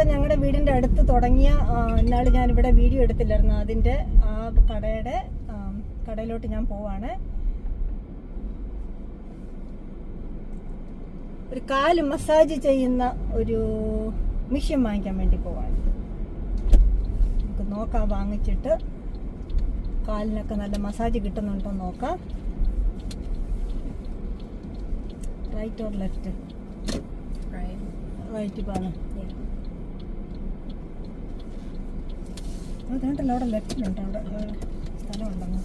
ഇവിടെ ഞങ്ങളുടെ വീടിന്റെ അടുത്ത് തുടങ്ങിയ ഇന്നാൾ ഞാൻ ഇവിടെ വീഡിയോ എടുത്തില്ലായിരുന്നു. അതിന്റെ ആ കടയുടെ കടയിലോട്ട് ഞാൻ പോവാണ്. ഒരു കാൽ മസാജ് ചെയ്യുന്ന ഒരു മിഷ്യൻ വാങ്ങിക്കാൻ വേണ്ടി പോവാണ്. നമുക്ക് നോക്കാം വാങ്ങിച്ചിട്ട് കാലിനൊക്കെ നല്ല മസാജ് കിട്ടുന്നുണ്ടോ നോക്കാം. Right or left right right പാണ് അതുകൊണ്ടല്ലോ അവിടെ ലെഫ്റ്റിലുണ്ട് അവിടെ സ്ഥലമുണ്ടെന്ന്.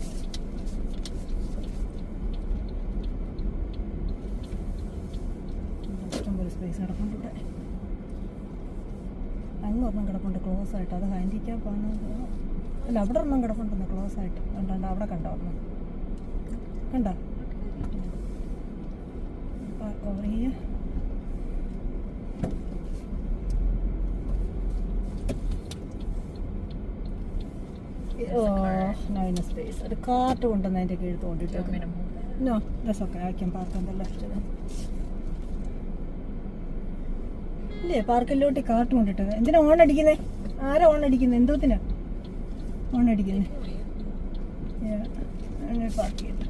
ഇഷ്ടംപോലെ സ്പേസ് കിടപ്പുണ്ട് ഇവിടെ. അങ്ങ് ഒരെണ്ണം കിടപ്പുണ്ട് ക്ലോസ് ആയിട്ട്. അത് ഹാൻഡിക്കാപ്പാണ് അല്ല അവിടെ ഒരെണ്ണം കിടപ്പുണ്ടെന്ന് ക്ലോസ് ആയിട്ട്. കണ്ടോ അവിടെ കണ്ടോ ഒരെണ്ണം. കണ്ടോ ഓവർ ചെയ്യാ ഓ നൈൻ സ്പേസ് ഒരു കാറ്റ് കൊണ്ടുവന്ന് അതിന്റെ കീഴ് Do you want me തോണ്ടിട്ട്? No this okay I can park on the left ഇല്ലേ പാർക്കിലോട്ട് കാറ്റ് കൊണ്ടിട്ടത് എന്തിനാ ഓൺ അടിക്കുന്നേ? ആരാ ഓൺ അടിക്കുന്നത് എന്തോത്തിനാ ഓൺ അടിക്കുന്നേ. പാർക്ക് ചെയ്തിട്ട്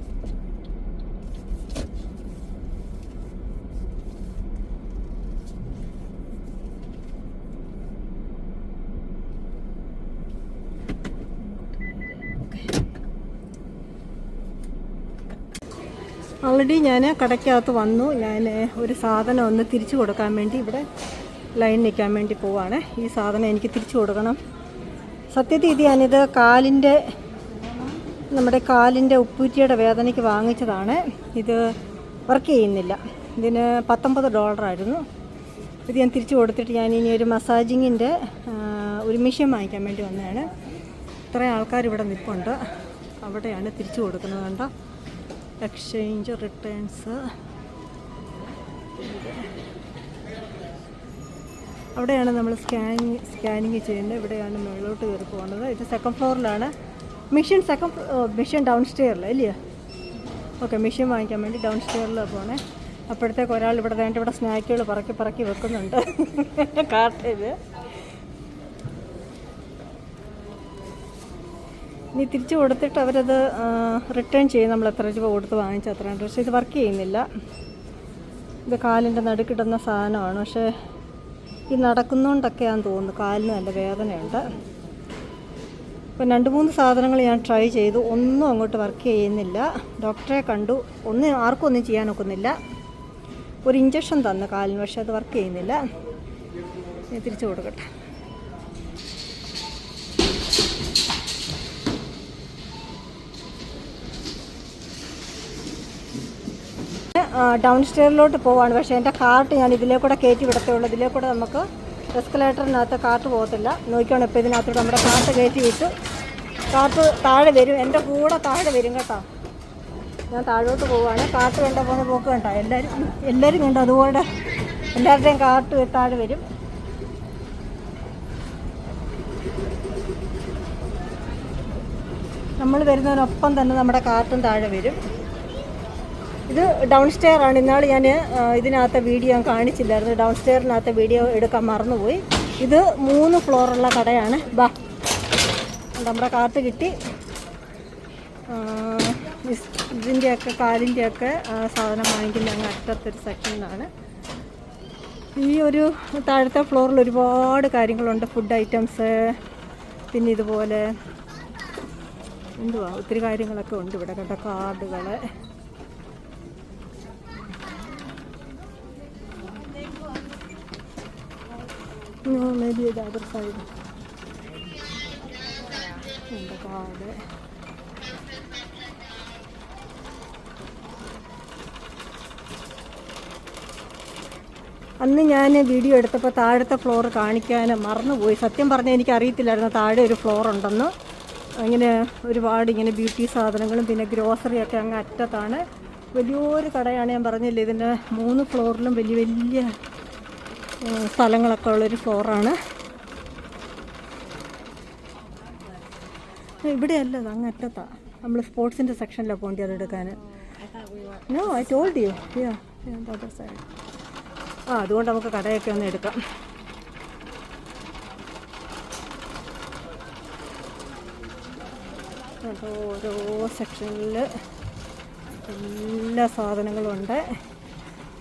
ഓൾറെഡി ഞാൻ കടയ്ക്കകത്ത് വന്നു. ഞാൻ ഒരു സാധനം ഒന്ന് തിരിച്ചു കൊടുക്കാൻ വേണ്ടി ഇവിടെ ലൈൻ നിൽക്കാൻ വേണ്ടി പോവാണ്. ഈ സാധനം എനിക്ക് തിരിച്ചു കൊടുക്കണം. സത്യത്തിൽ ഇത് ഞാനിത് കാലിന്റെ നമ്മുടെ കാലിന്റെ ഉപ്പൂറ്റിയുടെ വേദനയ്ക്ക് വാങ്ങിച്ചതാണ്. ഇത് വർക്ക് ചെയ്യുന്നില്ല. ഇതിന് പത്തൊമ്പത് ഡോളറായിരുന്നു ഇത് ഞാൻ തിരിച്ചു കൊടുത്തിട്ട് ഞാൻ ഇനി ഒരു മസാജിങ്ങിന്റെ ഒരു മിഷ്യൻ വാങ്ങിക്കാൻ വേണ്ടി വന്നതാണ്. ഇത്രയും ആൾക്കാർ ഇവിടെ നിൽപ്പുണ്ട്. അവിടെയാണ് തിരിച്ചു കൊടുക്കുന്നത് കണ്ടോ? Exchange returns. അവിടെയാണ് നമ്മൾ സ്കാനിങ് സ്കാനിങ് ചെയ്യുന്നത്. ഇവിടെയാണ് മുകളിലോട്ട് കയറി പോകുന്നത് ഇത് സെക്കൻഡ് ഫ്ലോറിലാണ് മിഷൻ സെക്കൻഡ് മിഷൻ ഡൗൺ സ്റ്റെയറിൽ ഇല്ലയോ ഓക്കെ മിഷൻ വാങ്ങിക്കാൻ വേണ്ടി ഡൗൺ സ്റ്റെയറിലാണ് പോണേ. അപ്പോഴത്തേക്ക് ഒരാൾ ഇവിടെ വേണ്ട ഇവിടെ സ്നാക്കുകൾ പറക്കി പറക്കി വെക്കുന്നുണ്ട്. കാർട്ടയിൽ ഇനി തിരിച്ചു കൊടുത്തിട്ട് അവരത് റിട്ടേൺ ചെയ്യും. നമ്മൾ എത്ര രൂപ കൊടുത്ത് വാങ്ങിച്ച അത്രയുണ്ട് പക്ഷേ ഇത് വർക്ക് ചെയ്യുന്നില്ല. ഇത് കാലിന്റെ നടുക്കിടുന്ന സാധനമാണ്. പക്ഷേ ഈ നടക്കുന്നതുകൊണ്ടൊക്കെയാന്ന് തോന്നുന്നു. കാലിന് നല്ല വേദനയുണ്ട്. ഇപ്പം രണ്ട് മൂന്ന് സാധനങ്ങൾ ഞാൻ ട്രൈ ചെയ്തു. ഒന്നും അങ്ങോട്ട് വർക്ക് ചെയ്യുന്നില്ല. ഡോക്ടറെ കണ്ടു. ഒന്നും ആർക്കും ഒന്നും ചെയ്യാനൊക്കുന്നില്ല ഒരു ഇഞ്ചക്ഷൻ തന്നു കാലിന്. പക്ഷേ അത് വർക്ക് ചെയ്യുന്നില്ല. തിരിച്ചു കൊടുക്കട്ടെ. ഡൗൺ സ്റ്റെയറിലോട്ട് പോവാണ്. പക്ഷേ എന്റെ കാർട്ട് ഞാൻ ഇതിലേ കൂടെ കയറ്റി വിടത്തേ ഉള്ളൂ ഇതിലേ കൂടെ നമുക്ക് എസ്കലേറ്ററിനകത്ത് കാർട്ട് പോകത്തില്ല. നോക്കിയാണ് ഇപ്പോൾ ഇതിനകത്തോട്ട് നമ്മുടെ കാർട്ട് കയറ്റി വിട്ടു. കാർട്ട് താഴെ വരും. എന്റെ കൂടെ താഴെ വരും കേട്ടോ. ഞാൻ താഴോട്ട് പോവുകയാണ് കാർട്ട് വേണ്ട പോകുന്ന പോക്ക് കേട്ടോ. എല്ലാവരും എല്ലാവരും കണ്ടോ? അതുപോലെ എല്ലാവരുടെയും കാർട്ട് താഴെ വരും. നമ്മൾ വരുന്നതിനൊപ്പം തന്നെ നമ്മുടെ കാർട്ടും താഴെ വരും. ഇത് ഡൗൺ സ്റ്റെയർ ആണ്. ഇന്നാൾ ഞാൻ ഇതിനകത്തെ വീഡിയോ ഞാൻ കാണിച്ചില്ലായിരുന്നു. ഡൗൺ സ്റ്റെയറിനകത്തെ വീഡിയോ എടുക്കാൻ മറന്നുപോയി. ഇത് മൂന്ന് ഫ്ലോറുള്ള കടയാണ്. ബാ നമ്മുടെ കാർട്ട് കിട്ടി. ഇതിന്റെയൊക്കെ കാലിന്റെയൊക്കെ സാധനം വാങ്ങിക്കുന്ന അങ്ങ് അറ്റത്തൊരു സെക്ഷനിലാണ്. ഈ ഒരു താഴത്തെ ഫ്ലോറിൽ ഒരുപാട് കാര്യങ്ങളുണ്ട്. ഫുഡ് ഐറ്റംസ് പിന്നെ ഇതുപോലെ എന്തുവാ ഒത്തിരി കാര്യങ്ങളൊക്കെ ഉണ്ട് ഇവിടെ. കണ്ട കാർഡുകൾ No, maybe the other side. Oh my god. അന്ന് ഞാൻ വീഡിയോ എടുത്തപ്പോൾ താഴത്തെ ഫ്ലോർ കാണിക്കാൻ മറന്നുപോയി സത്യം പറഞ്ഞാൽ എനിക്ക് അറിയത്തില്ലായിരുന്നു താഴെ ഒരു ഫ്ലോർ ഉണ്ടെന്ന് അങ്ങനെ ഒരുപാട് ഇങ്ങനെ ബ്യൂട്ടി സാധനങ്ങളും പിന്നെ ഗ്രോസറിയൊക്കെ അങ്ങ് അറ്റത്താണ് വലിയൊരു കടയാണ് ഞാൻ പറഞ്ഞില്ലേ ഇതിന്റെ മൂന്ന് ഫ്ലോറിലും വലിയ വലിയ സ്ഥലങ്ങളൊക്കെ ഉള്ളൊരു ഫ്ലോറാണ്. ഇവിടെയല്ല അങ്ങ് അങ്ങറ്റത്താ നമ്മൾ സ്പോർട്സിന്റെ സെക്ഷനിലാണ് പോകേണ്ടി അതെടുക്കാൻ no I told you side ആ അതുകൊണ്ട് നമുക്ക് കടയൊക്കെ ഒന്ന് എടുക്കാം. ഓരോ സെക്ഷനിൽ എല്ലാ സാധനങ്ങളും ഉണ്ട്.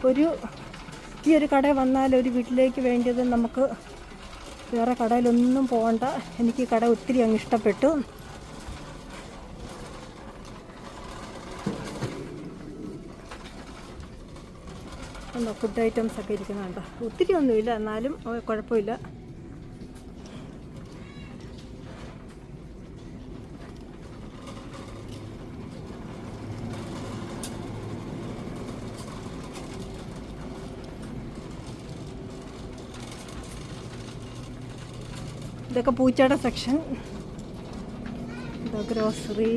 ഒരു ഈ ഒരു കട വന്നാൽ ഒരു വീട്ടിലേക്ക് വേണ്ടിയത് നമുക്ക് വേറെ കടയിലൊന്നും പോകണ്ട. എനിക്ക് ഈ കട ഒത്തിരി അങ്ങ് ഇഷ്ടപ്പെട്ടു. ഫുഡ് ഐറ്റംസ് ഒക്കെ ഇരിക്കുന്നുണ്ട്. ഒത്തിരി ഒന്നുമില്ല എന്നാലും കുഴപ്പമില്ല. ഇതൊക്കെ പൂച്ചയുടെ സെക്ഷൻ. ഇതൊക്കെ ഗ്രോസറി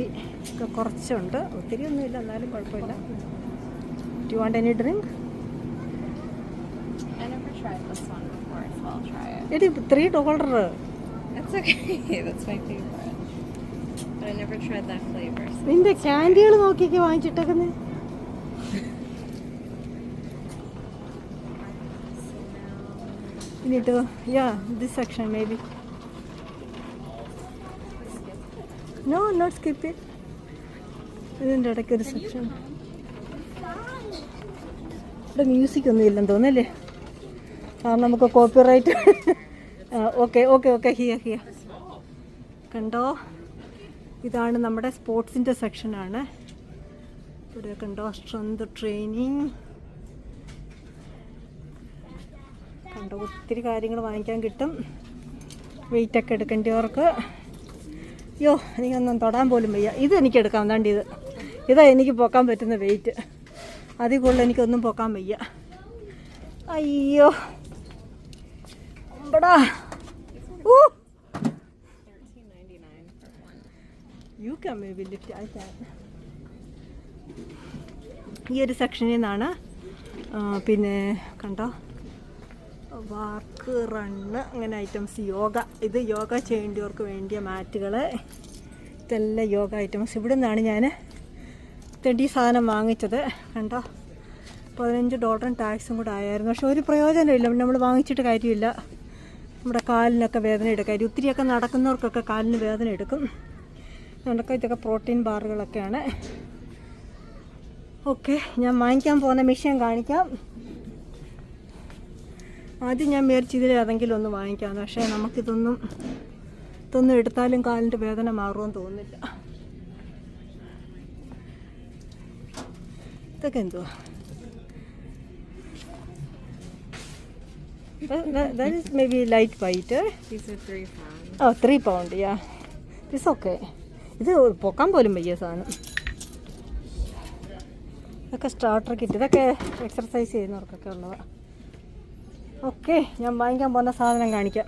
ഒക്കെ കുറച്ചുണ്ട്. ഒത്തിരി ഒന്നുമില്ല എന്നാലും കുഴപ്പമില്ല. Do want any drink. എടി ത്രീ ഡോളർ നിന്റെ ക്യാൻഡികൾ നോക്കിയൊക്കെ വാങ്ങിച്ചിട്ടേക്കുന്നേ? ഇനിട്ടോ yeah this section maybe no not skip ഇതിന്റെ ഇടയ്ക്ക് സെക്ഷൻ ഇവിടെ മ്യൂസിക് ഒന്നും ഇല്ലെന്ന് തോന്നല്ലേ കാരണം നമുക്ക് കോപ്പിറൈറ്റ് ഓക്കെ ഓക്കെ ഓക്കെ ഹിയ ഹിയ കണ്ടോ? ഇതാണ് നമ്മുടെ സ്പോർട്സിന്റെ സെക്ഷനാണ് ഇവിടെ കണ്ടോ? സ്ട്രെങ്ത് ട്രെയിനിങ് കണ്ടോ? ഒത്തിരി കാര്യങ്ങൾ വാങ്ങിക്കാൻ കിട്ടും. വെയിറ്റ് ഒക്കെ എടുക്കേണ്ടവർക്ക് അയ്യോ എനിക്കൊന്നും തൊടാൻ പോലും വയ്യ. ഇത് എനിക്ക് എടുക്കാം എന്താണ്ട് ഇത്. ഇതാ എനിക്ക് പൊക്കാൻ പറ്റുന്ന വെയിറ്റ് അതിൽ കൂടുതൽ എനിക്കൊന്നും പൊക്കാൻ വയ്യ. അയ്യോ. അമ്പടാ. one. You can maybe lift I can ഈ ഒരു സെക്ഷനിൽ നിന്നാണ് പിന്നെ കണ്ടോ? വാർക്ക് റണ്ണ് അങ്ങനെ ഐറ്റംസ് യോഗ ഇത് യോഗ ചെയ്യേണ്ടവർക്ക് വേണ്ടിയ മാറ്റുകൾ ഇതെല്ലാം യോഗ ഐറ്റംസ്. ഇവിടെ നിന്നാണ് ഞാൻ തെണ്ടി സാധനം വാങ്ങിച്ചത്. കണ്ടോ? പതിനഞ്ച് ഡോളറും ടാക്സും കൂടെ ആയായിരുന്നു. പക്ഷെ ഒരു പ്രയോജനമില്ല നമ്മൾ വാങ്ങിച്ചിട്ട് കാര്യമില്ല. നമ്മുടെ കാലിനൊക്കെ വേദന എടുക്കും. കാര്യം ഒത്തിരിയൊക്കെ നടക്കുന്നവർക്കൊക്കെ കാലിന് വേദന എടുക്കും. നടക്ക ഇതൊക്കെ പ്രോട്ടീൻ ബാറുകളൊക്കെയാണ്. ഓക്കെ ഞാൻ വാങ്ങിക്കാൻ പോകുന്ന മെഷീൻ കാണിക്കാം. ആദ്യം ഞാൻ വിചാരിച്ചു ഇതിൽ ഏതെങ്കിലും ഒന്ന് വാങ്ങിക്കാമെന്ന്. പക്ഷേ നമുക്കിതൊന്നും ഇതൊന്നും എടുത്താലും കാലിന്റെ വേദന മാറുമെന്ന് തോന്നുന്നില്ല. ഇതൊക്കെ എന്തുവാ? These are three pounds. Three pound yeah is okay ഇത് പൊക്കാൻ പോലും വയ്യ സാധനം. ഇതൊക്കെ സ്റ്റാർട്ടർ കിട്ടി ഇതൊക്കെ എക്സർസൈസ് ചെയ്യുന്നവർക്കൊക്കെ ഉള്ളതാണ് ഓക്കെ ഞാൻ വാങ്ങിക്കാൻ പോകുന്ന സാധനം കാണിക്കാം.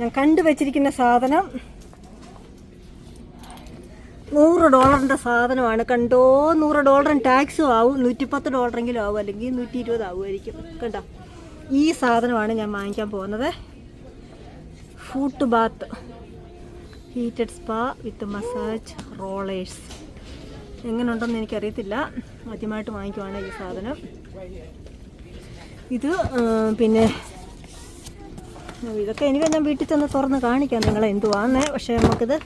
ഞാൻ കണ്ടു വച്ചിരിക്കുന്ന സാധനം നൂറ് ഡോളറിന്റെ സാധനമാണ്. കണ്ടോ? നൂറ് ഡോളറും ടാക്സും ആവും. നൂറ്റിപ്പത്ത് ഡോളറെങ്കിലും ആവും. അല്ലെങ്കിൽ നൂറ്റി ഇരുപത് ആവുമായിരിക്കും. കണ്ടോ? ഈ സാധനമാണ് ഞാൻ വാങ്ങിക്കാൻ പോകുന്നത്. Foot bath heated spa with massage rollers എങ്ങനെയുണ്ടെന്ന് എനിക്കറിയത്തില്ല. ആദ്യമായിട്ട് വാങ്ങിക്കുവാണ് ഈ സാധനം. ഇത് പിന്നെ ഇതൊക്കെ എനിക്ക് ഞാൻ വീട്ടിൽ ചെന്ന് തുറന്ന് കാണിക്കാം. നിങ്ങൾ എന്തുവാന്നേ. പക്ഷേ നമുക്കിത്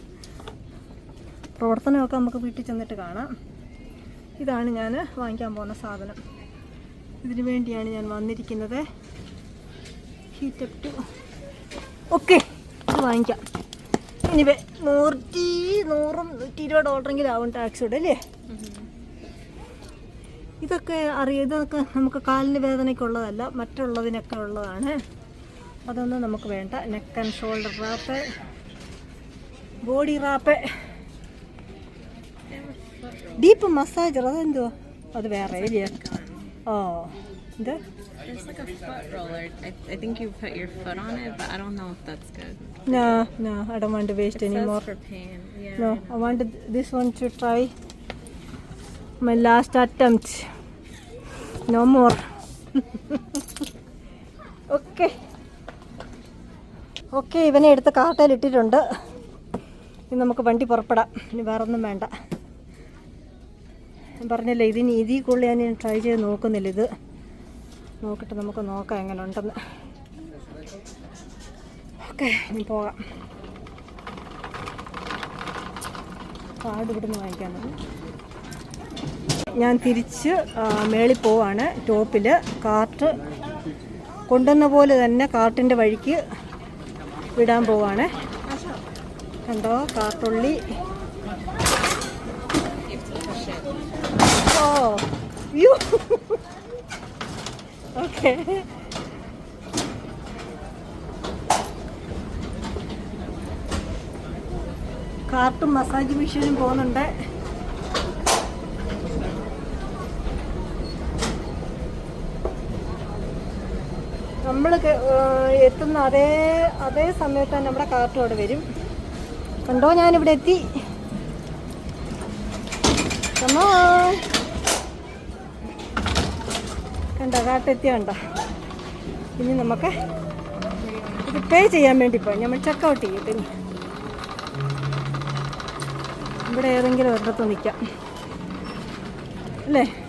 പ്രവർത്തനമൊക്കെ നമുക്ക് വീട്ടിൽ ചെന്നിട്ട് കാണാം. ഇതാണ് ഞാൻ വാങ്ങിക്കാൻ പോകുന്ന സാധനം. ഇതിനു വേണ്ടിയാണ് ഞാൻ വന്നിരിക്കുന്നത്. ഹീറ്റപ്പ് ടു ഓക്കെ ഇത് വാങ്ങിക്കാം. ഇനിവേ നൂറ്റി നൂറും നൂറ്റി ഇരുപത് ഡോളറെങ്കിലും ആവും ടാക്സ് ഇവിടെ അല്ലേ? ഇതൊക്കെ അറിയാം. ഇതൊക്കെ നമുക്ക് കാലിന് വേദനയ്ക്കുള്ളതല്ല മറ്റുള്ളതിനൊക്കെ ഉള്ളതാണ്. അതൊന്നും നമുക്ക് വേണ്ട neck and shoulder wrap body wrap deep massager അതെന്തുവാ അത് വേറെ ഇല്ലേ ഓ ഇത് There's like a foot roller. I, I think you put your foot on it, but I don't know if that's good. No, no, I don't want to waste It any says for pain. Yeah. No, I wanted this one to try. My last attempt. No more. Okay okay ഇവനെ എടുത്ത് കാട്ടയിൽ ഇട്ടിട്ടുണ്ട്. ഇനി നമുക്ക് വണ്ടി പുറപ്പെടാം. ഇനി വേറെ ഒന്നും വേണ്ട. ഞാൻ പറഞ്ഞല്ലേ ഇതിന് ഇതിൽ കൂടുതൽ ഞാൻ ട്രൈ ചെയ്ത് നോക്കുന്നില്ല ഇത്. നോക്കിയിട്ട് നമുക്ക് നോക്കാം എങ്ങനെ ഉണ്ടെന്ന് ഓക്കെ ഇനി പോകാം. കാർഡ് ഇവിടുന്ന് വാങ്ങിക്കാനാണ് ഞാൻ തിരിച്ച് മേളിൽ പോവാണ്. ടോപ്പിൽ കാർട്ട് കൊണ്ടുവന്ന പോലെ തന്നെ കാർട്ടിന്റെ വഴിക്ക് വിടാൻ പോവാണ്. കണ്ടോ കാട്ടുള്ളി. ഓ ഓക്കെ. കാർട്ടും മസാജ് മെഷീനും പോകുന്നുണ്ട്. എത്തുന്ന അതേ അതേ സമയത്ത് തന്നെ നമ്മുടെ കാർട്ടും അവിടെ വരും. കണ്ടോ? ഞാനിവിടെ എത്തി. കണ്ടോ? കണ്ടോ കാട്ടെത്തി കണ്ടോ? ഇനി നമുക്ക് ഇത് പേ ചെയ്യാൻ വേണ്ടി പോയി. നമ്മൾ ചെക്കൗട്ട് ചെയ്യും. ഇനി ഇവിടെ ഏതെങ്കിലും ഒരിടത്ത് നിൽക്കാം. അല്ലേ?